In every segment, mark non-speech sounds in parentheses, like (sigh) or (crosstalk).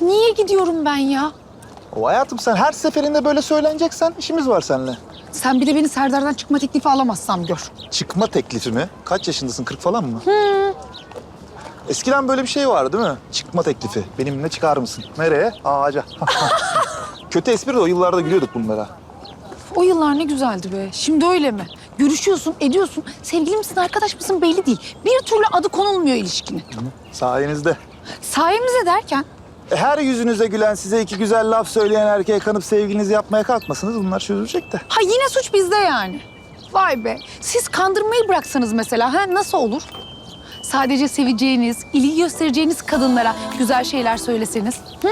Niye gidiyorum ben ya? O hayatım sen her seferinde böyle söyleneceksen işimiz var seninle. Sen bir de beni Serdar'dan çıkma teklifi alamazsam gör. Çıkma teklifi mi? Kaç yaşındasın? 40 falan mı? Eskiden böyle bir şey vardı değil mi? Çıkma teklifi. Benimle çıkar mısın? Nereye? Ağaca. (laughs) Kötü espri de o yıllarda gülüyorduk bunlara. O yıllar ne güzeldi be. Şimdi öyle mi? Görüşüyorsun, ediyorsun. Sevgili misin, arkadaş mısın belli değil. Bir türlü adı konulmuyor ilişkinin. Sayenizde. Sayemizde derken her yüzünüze gülen, size iki güzel laf söyleyen erkeğe kanıp sevgilinizi yapmaya kalkmasınız. Bunlar çözülecek de. Ha yine suç bizde yani. Vay be. Siz kandırmayı bıraksanız mesela ha nasıl olur? Sadece seveceğiniz, ilgi göstereceğiniz kadınlara güzel şeyler söyleseniz. Hı?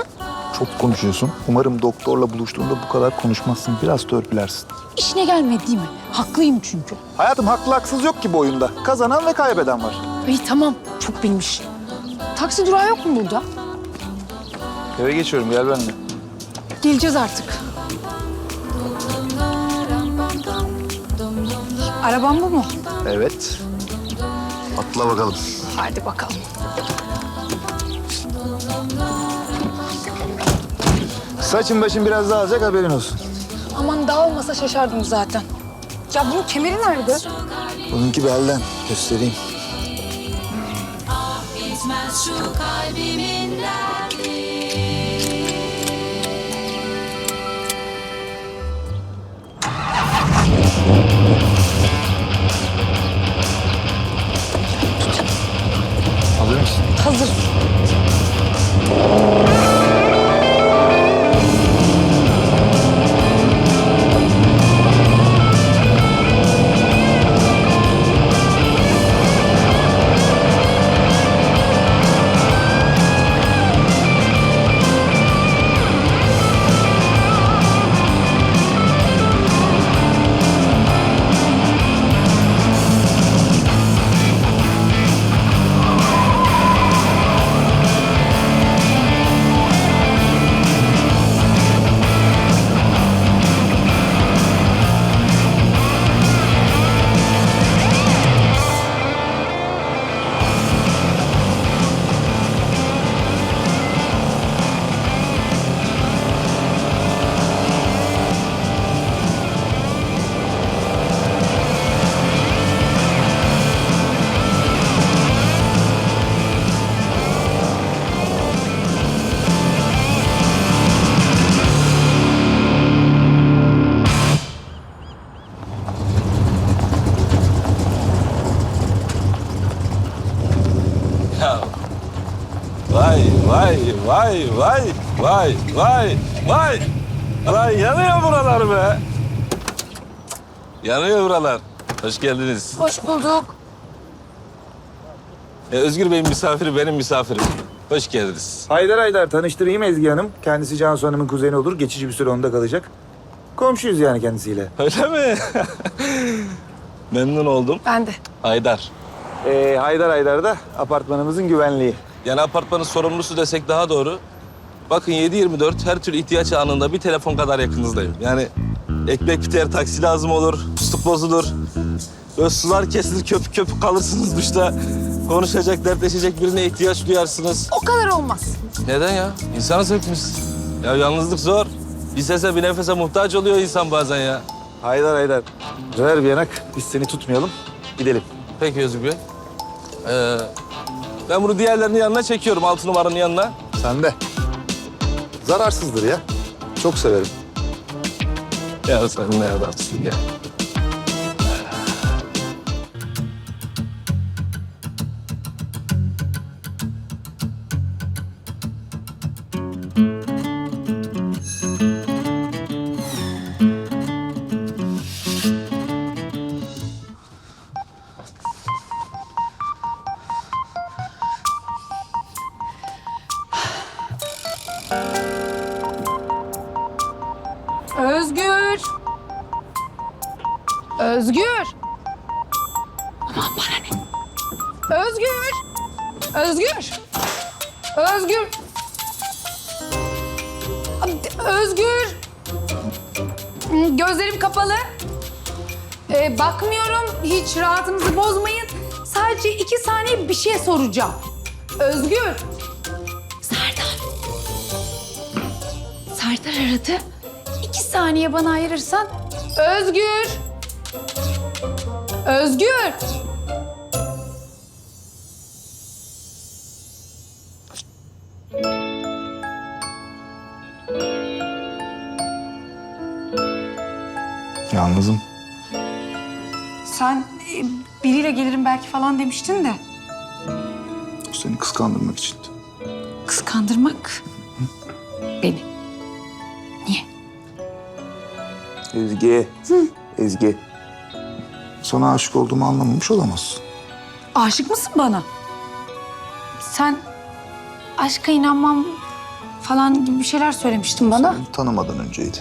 Çok konuşuyorsun. Umarım doktorla buluştuğunda bu kadar konuşmazsın. Biraz törpülersin. İşine gelmedi değil mi? Haklıyım çünkü. Hayatım haklı haksız yok ki bu oyunda. Kazanan ve kaybeden var. İyi tamam. Çok bilmiş. Taksi durağı yok mu burada? Eve geçiyorum gel benimle. Geleceğiz artık. Arabam bu mu? Evet. Atla bakalım. Hadi bakalım. Saçın başın biraz daha alacak haberin olsun. Aman daha olmasa şaşardım zaten. Ya bunun kemeri nerede? Bununki belden. Göstereyim. Bitmez şu kalbimin derdi Alır mısın? Hazır. Vay vay vay vay vay vay. Lan yanıyor buralar be. Yanıyor buralar. Hoş geldiniz. Hoş bulduk. E, Özgür Bey'in misafiri benim misafirim. Hoş geldiniz. Haydar Haydar tanıştırayım Ezgi Hanım. Kendisi Cansu Hanım'ın kuzeni olur. Geçici bir süre onda kalacak. Komşuyuz yani kendisiyle. Öyle mi? (laughs) Memnun oldum. Ben de. Haydar. Ee, Haydar Haydar da apartmanımızın güvenliği. Yani apartmanın sorumlusu desek daha doğru. Bakın 7-24 her türlü ihtiyaç anında bir telefon kadar yakınızdayım. Yani ekmek biter, taksi lazım olur, fıstık bozulur. Böyle sular kesilir, köpük köpük kalırsınız duşta. Konuşacak, dertleşecek birine ihtiyaç duyarsınız. O kadar olmaz. Neden ya? İnsanız hepimiz. Ya yalnızlık zor. Bir sese bir nefese muhtaç oluyor insan bazen ya. Haydar Haydar. Ver bir yanak. Biz seni tutmayalım. Gidelim. Peki Özgür Bey. Ee, ben bunu diğerlerinin yanına çekiyorum, altı numaranın yanına. Sen de. Zararsızdır ya. Çok severim. Ya sen ne adamsın ya. Özgür. Aman bana ne? Özgür. Özgür. Özgür. Özgür. Gözlerim kapalı. Ee, bakmıyorum. Hiç rahatınızı bozmayın. Sadece iki saniye bir şey soracağım. Özgür. Serdar. Serdar aradı. İki saniye bana ayırırsan. Özgür! Özgür! Yalnızım. Sen e, biriyle gelirim belki falan demiştin de. Seni kıskandırmak için. Kıskandırmak beni. Niye? Ezgi. Ezgi. Sana aşık olduğumu anlamamış olamazsın. Aşık mısın bana? Sen aşka inanmam falan gibi bir şeyler söylemiştin bana. Seni tanımadan önceydi.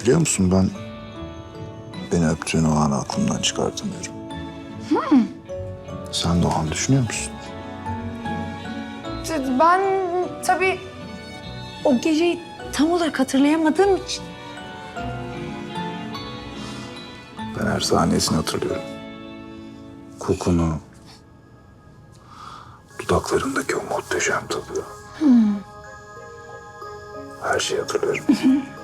Biliyor musun ben beni öptüğün o anı aklımdan çıkartamıyorum. Sen de o an düşünüyor musun? Ben tabii o geceyi tam olarak hatırlayamadığım için. Ben her saniyesini hatırlıyorum. Kokunu, dudaklarındaki o muhteşem tadı. Her şeyi hatırlıyorum. (laughs)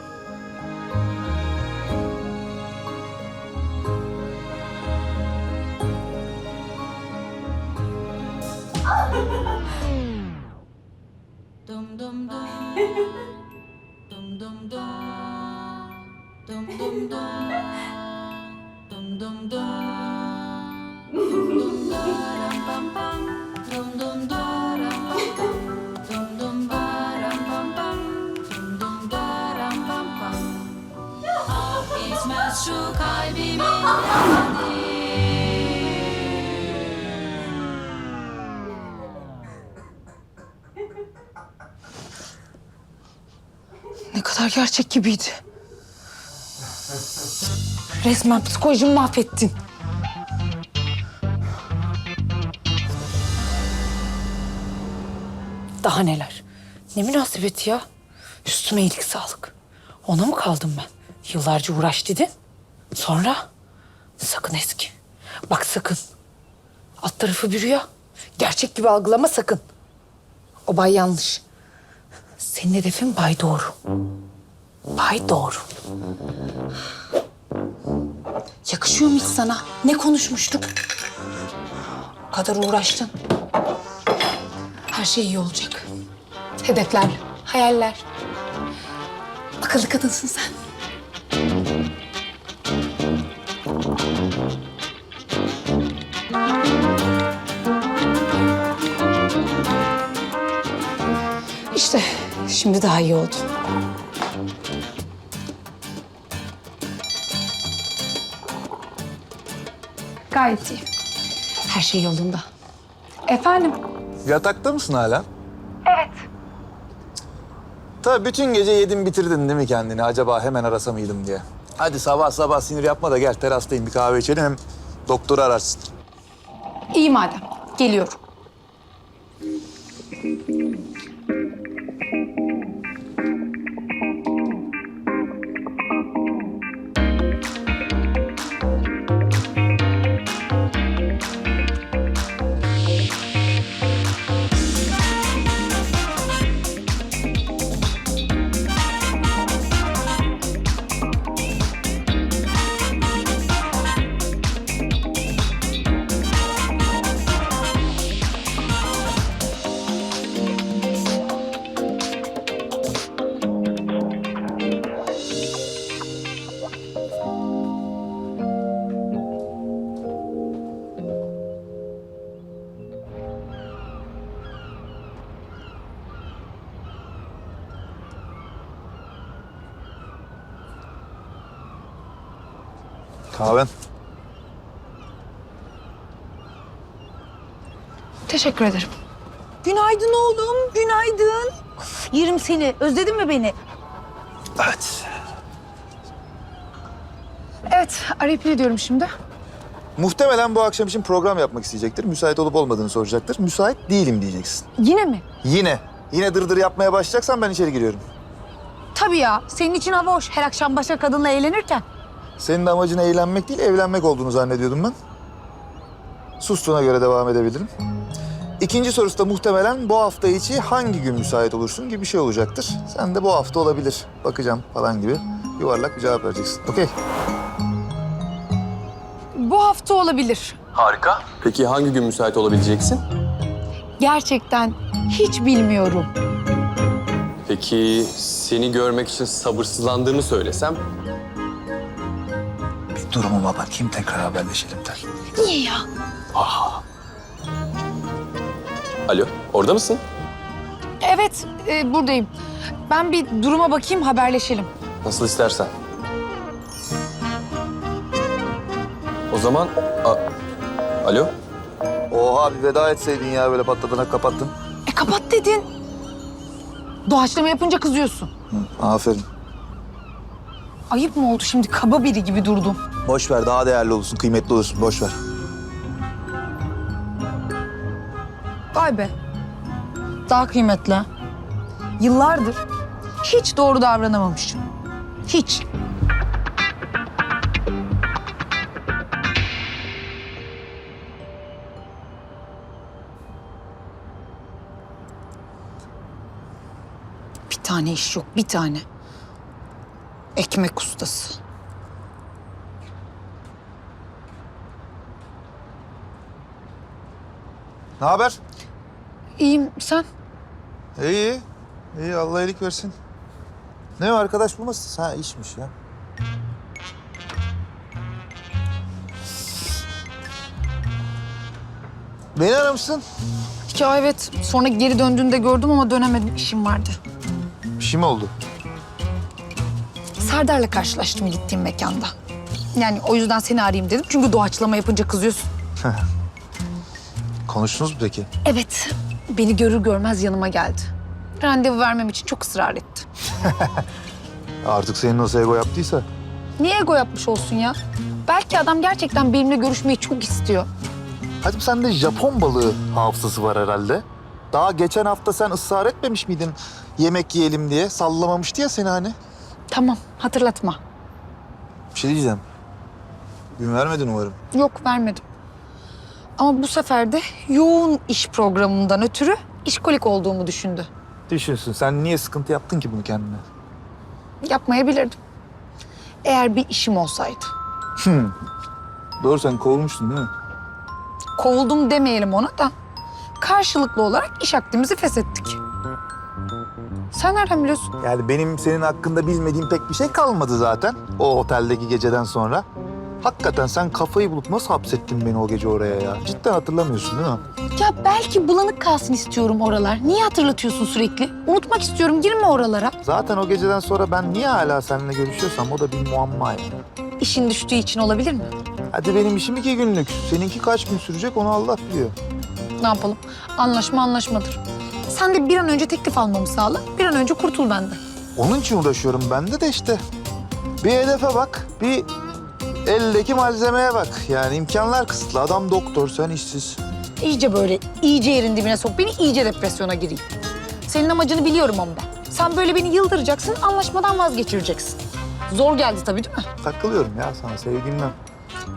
Ne kadar gerçek gibiydi. Resmen psikolojimi mahvettin. Daha neler? Ne münasebet ya? Üstüme iyilik sağlık. Ona mı kaldım ben? Yıllarca uğraş dedin. Sonra? Sakın eski. Bak sakın. Alt tarafı bir rüya. Gerçek gibi algılama sakın. O bay yanlış. Senin hedefin Bay Doğru. Bay Doğru. Yakışıyor mu hiç sana? Ne konuşmuştuk? O kadar uğraştın. Her şey iyi olacak. Hedefler, hayaller. Akıllı kadınsın sen. şimdi daha iyi oldu. Gayet iyi. Her şey yolunda. Efendim? Yatakta mısın hala? Evet. Tabii bütün gece yedin bitirdin değil mi kendini? Acaba hemen arasa mıydım diye. Hadi sabah sabah sinir yapma da gel terastayım bir kahve içelim hem doktoru ararsın. İyi madem. Geliyorum. Teşekkür ederim. Günaydın oğlum, günaydın. Of, yerim seni. Özledin mi beni? Evet. Evet, arayıp ne diyorum şimdi? Muhtemelen bu akşam için program yapmak isteyecektir. Müsait olup olmadığını soracaktır. Müsait değilim diyeceksin. Yine mi? Yine. Yine dırdır yapmaya başlayacaksan ben içeri giriyorum. Tabii ya. Senin için hava hoş. Her akşam başka kadınla eğlenirken. Senin amacın eğlenmek değil, evlenmek olduğunu zannediyordum ben. Sustuğuna göre devam edebilirim. İkinci sorusu da muhtemelen bu hafta içi hangi gün müsait olursun gibi bir şey olacaktır. Sen de bu hafta olabilir, bakacağım falan gibi yuvarlak bir cevap vereceksin. Okey. Bu hafta olabilir. Harika. Peki hangi gün müsait olabileceksin? Gerçekten hiç bilmiyorum. Peki seni görmek için sabırsızlandığımı söylesem? Bir durumuma bakayım tekrar haberleşelim der. Niye ya? Alo, orada mısın? Evet, e, buradayım. Ben bir duruma bakayım, haberleşelim. Nasıl istersen. O zaman... A- Alo? Oha bir veda etseydin ya böyle patladığına kapattın. E kapat dedin. Doğaçlama yapınca kızıyorsun. Aferin. Ayıp mı oldu şimdi? Kaba biri gibi durdum. Boş ver daha değerli olursun, kıymetli olursun. Boş ver. Vay be. Daha kıymetli. Yıllardır hiç doğru davranamamışım. Hiç. Bir tane iş yok, bir tane. Ekmek ustası. Ne haber? İyiyim, sen? İyi. İyi Allah iyilik versin. Ne arkadaş bulmasın? Ha işmiş ya. Beni aramışsın. Ya evet, sonra geri döndüğünde gördüm ama dönemedim, işim vardı. Bir şey mi oldu? Serdar'la karşılaştım gittiğim mekanda. Yani o yüzden seni arayayım dedim. Çünkü doğaçlama yapınca kızıyorsun. (laughs) Konuştunuz mu peki? Evet, beni görür görmez yanıma geldi. Randevu vermem için çok ısrar etti. (laughs) Artık senin o ego yaptıysa. Niye ego yapmış olsun ya? Belki adam gerçekten benimle görüşmeyi çok istiyor. Hadi sende Japon balığı hafızası var herhalde. Daha geçen hafta sen ısrar etmemiş miydin yemek yiyelim diye? Sallamamıştı ya seni hani. Tamam, hatırlatma. Bir şey diyeceğim. Gün vermedin umarım. Yok, vermedim. Ama bu sefer de yoğun iş programından ötürü işkolik olduğumu düşündü. Düşünsün. Sen niye sıkıntı yaptın ki bunu kendine? Yapmayabilirdim. Eğer bir işim olsaydı. Doğru sen kovulmuştun değil mi? Kovuldum demeyelim ona da. Karşılıklı olarak iş akdimizi feshettik. Sen nereden biliyorsun? Yani benim senin hakkında bilmediğim pek bir şey kalmadı zaten o oteldeki geceden sonra. Hakikaten sen kafayı bulup nasıl hapsettin beni o gece oraya ya? Cidden hatırlamıyorsun değil mi? Ya belki bulanık kalsın istiyorum oralar. Niye hatırlatıyorsun sürekli? Unutmak istiyorum, girme oralara. Zaten o geceden sonra ben niye hala seninle görüşüyorsam o da bir muamma yani. İşin düştüğü için olabilir mi? Hadi benim işim iki günlük. Seninki kaç gün sürecek onu Allah biliyor. Ne yapalım? Anlaşma anlaşmadır. Sen de bir an önce teklif almamı sağla. Bir an önce kurtul benden. Onun için uğraşıyorum ben de de işte. Bir hedefe bak, bir eldeki malzemeye bak. Yani imkanlar kısıtlı. Adam doktor, sen işsiz. İyice böyle, iyice yerin dibine sok beni, iyice depresyona gireyim. Senin amacını biliyorum ama ben. Sen böyle beni yıldıracaksın, anlaşmadan vazgeçireceksin. Zor geldi tabii değil mi? Takılıyorum ya sana sevgilimle.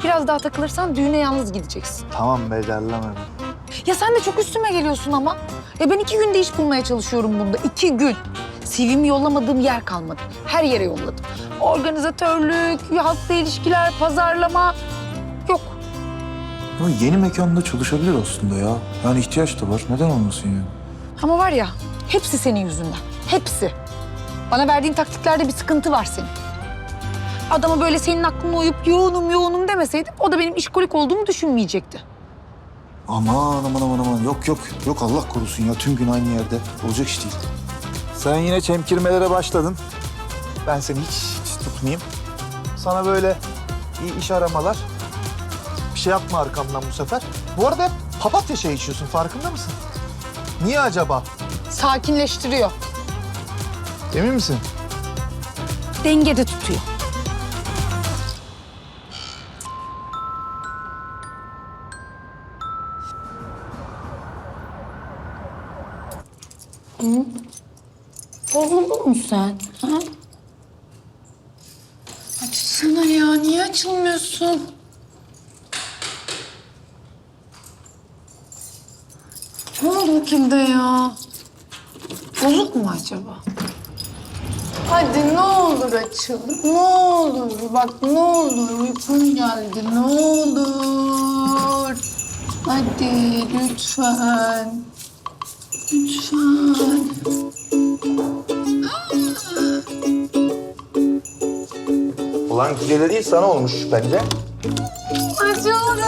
Biraz daha takılırsan düğüne yalnız gideceksin. Tamam becerilemem. Ya sen de çok üstüme geliyorsun ama. Ya ben iki günde iş bulmaya çalışıyorum bunda. iki gün. CV'mi yollamadığım yer kalmadı. Her yere yolladım. Organizatörlük, halkla ilişkiler, pazarlama. Yok. Ama yeni mekanda çalışabilir aslında ya. Yani ihtiyaç da var. Neden olmasın ya? Ama var ya, hepsi senin yüzünden. Hepsi. Bana verdiğin taktiklerde bir sıkıntı var senin. Adama böyle senin aklına uyup yoğunum yoğunum demeseydim o da benim işkolik olduğumu düşünmeyecekti. Aman aman aman aman. Yok yok. Yok Allah korusun ya. Tüm gün aynı yerde. Olacak iş değil. Sen yine çemkirmelere başladın. Ben seni hiç, tutmayayım. Sana böyle iyi iş aramalar. Bir şey yapma arkamdan bu sefer. Bu arada hep papatya çayı içiyorsun. Farkında mısın? Niye acaba? Sakinleştiriyor. Emin misin? Dengede tutuyor. Bozuldun mu sen? Ha? Açsana ya. Niye açılmıyorsun? Ne oldu bu kilde ya? Bozuk mu acaba? Hadi ne olur açıl. Ne olur bak ne olur uykum geldi ne olur. Hadi lütfen. Lütfen. Ulan gecede değil sana olmuş bence. Açıldı.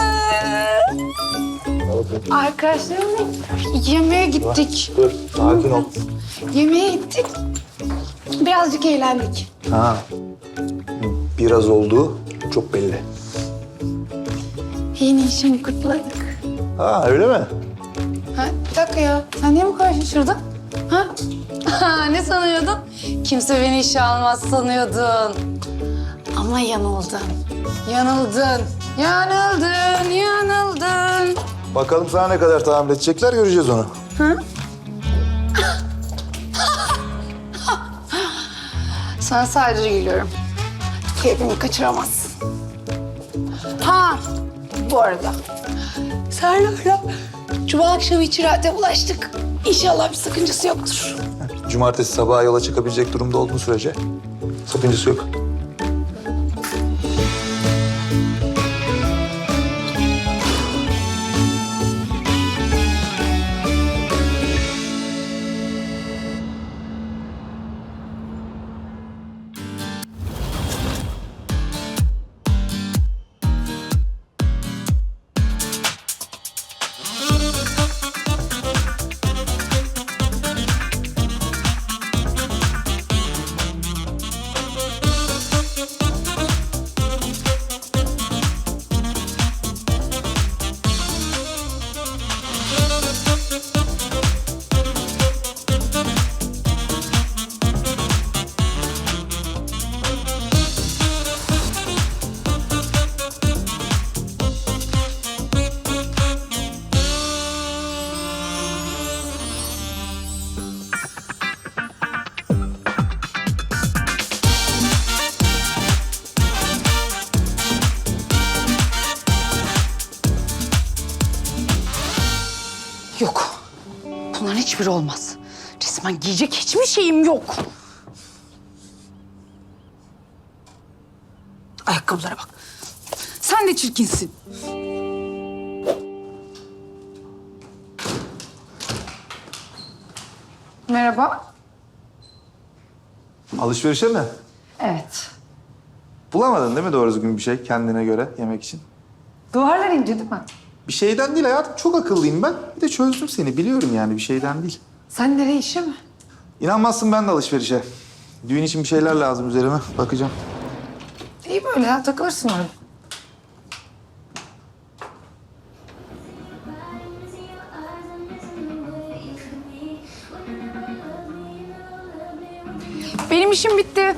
Arkadaşlarımla yemeğe gittik. Dur sakin ol. Yemeğe gittik. Birazcık eğlendik. Ha. Biraz oldu çok belli. Yeni işimi kutladık. Ha öyle mi? Ha, bir dakika ya. Sen niye bu kadar şaşırdın? Ha? Ha, (laughs) ne sanıyordun? Kimse beni işe almaz sanıyordun. Ama yanıldın. Yanıldın. Yanıldın, yanıldın. Bakalım sana ne kadar tahammül edecekler göreceğiz onu. Sana sadece gülüyorum. Keyfimi kaçıramazsın. Ha, bu arada. Serdar'la Cuma akşamı içeride bulaştık. İnşallah bir sakıncası yoktur. Cumartesi sabaha yola çıkabilecek durumda olduğun sürece sakıncası. Yok. Resmen giyecek hiçbir şeyim yok. Ayakkabılara bak. Sen de çirkinsin. Merhaba. Alışverişe mi? Evet. Bulamadın değil mi doğru düzgün bir şey kendine göre yemek için? Duvarlar ince değil mi? Bir şeyden değil hayatım. Çok akıllıyım ben. Bir de çözdüm seni. Biliyorum yani bir şeyden değil. Sen nereye işe mi? İnanmazsın ben de alışverişe. Düğün için bir şeyler lazım üzerime. Bakacağım. İyi böyle ya takılırsın orada. Benim işim bitti.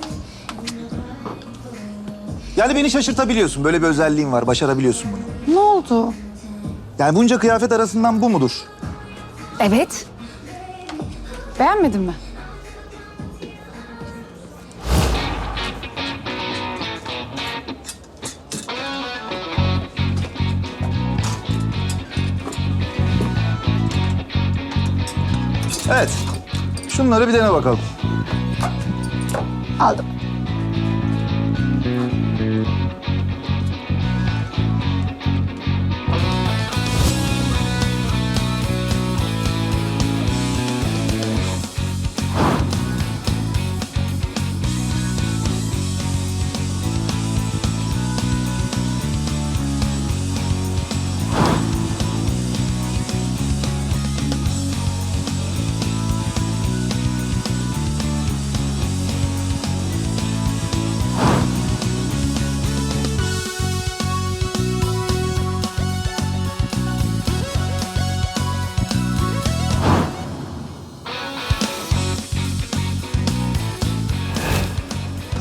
Yani beni şaşırtabiliyorsun. Böyle bir özelliğin var. Başarabiliyorsun bunu. Ne oldu? Yani bunca kıyafet arasından bu mudur? Evet. Beğenmedin mi? Evet. Şunları bir dene bakalım.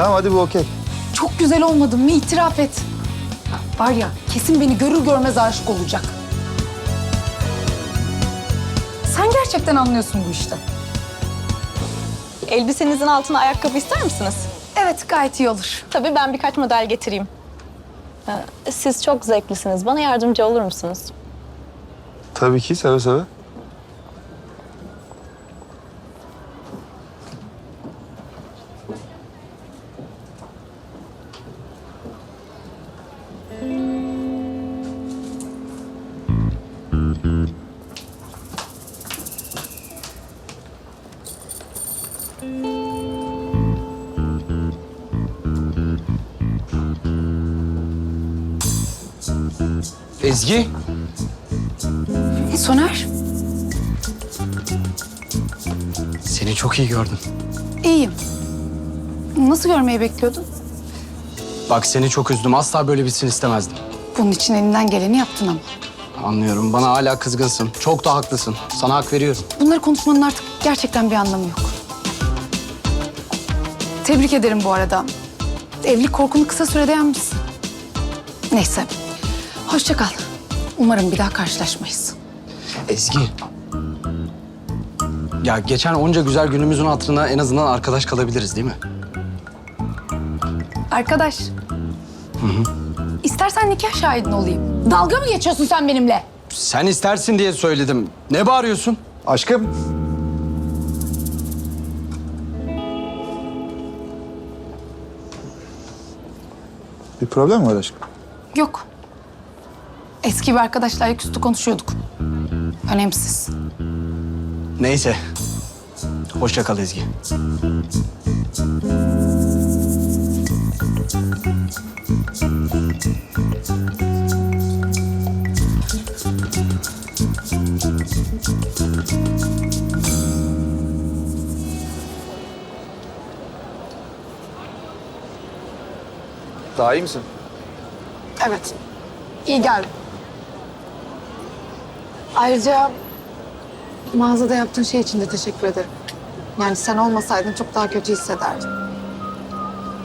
Tamam hadi bu okey. Çok güzel olmadın mı? İtiraf et. Var ya kesin beni görür görmez aşık olacak. Sen gerçekten anlıyorsun bu işte. Elbisenizin altına ayakkabı ister misiniz? Evet gayet iyi olur. Tabii ben birkaç model getireyim. Ee, Siz çok zevklisiniz. Bana yardımcı olur musunuz? Tabii ki seve seve. Ezgi, Soner, seni çok iyi gördüm. iyiyim. Nasıl görmeyi bekliyordun? Bak seni çok üzdüm. Asla böyle bitsin istemezdim. Bunun için elinden geleni yaptın ama. Anlıyorum. Bana hala kızgınsın. Çok da haklısın. Sana hak veriyorum. Bunları konuşmanın artık gerçekten bir anlamı yok. Tebrik ederim bu arada. Evlilik korkunu kısa sürede yenmişsin. Neyse. Hoşça kal. Umarım bir daha karşılaşmayız. Ezgi. Ya geçen onca güzel günümüzün hatırına en azından arkadaş kalabiliriz değil mi? Arkadaş. İstersen nikah şahidin olayım. Dalga mı geçiyorsun sen benimle? Sen istersin diye söyledim. Ne bağırıyorsun? Aşkım. Bir problem mi var aşkım? Yok. Eski bir arkadaşla ayaküstü konuşuyorduk. Önemsiz. Neyse. Hoşça kal Ezgi. Daha iyi misin? Evet. İyi geldi. Ayrıca mağazada yaptığın şey için de teşekkür ederim. Yani sen olmasaydın çok daha kötü hissederdim.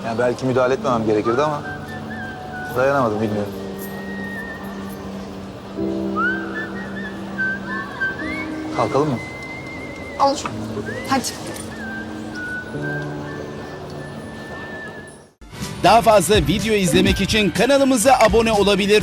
Yani belki müdahale etmemem gerekirdi ama dayanamadım bilmiyorum. Kalkalım mı? Olur. Hadi. Daha fazla video izlemek için kanalımıza abone olabilir.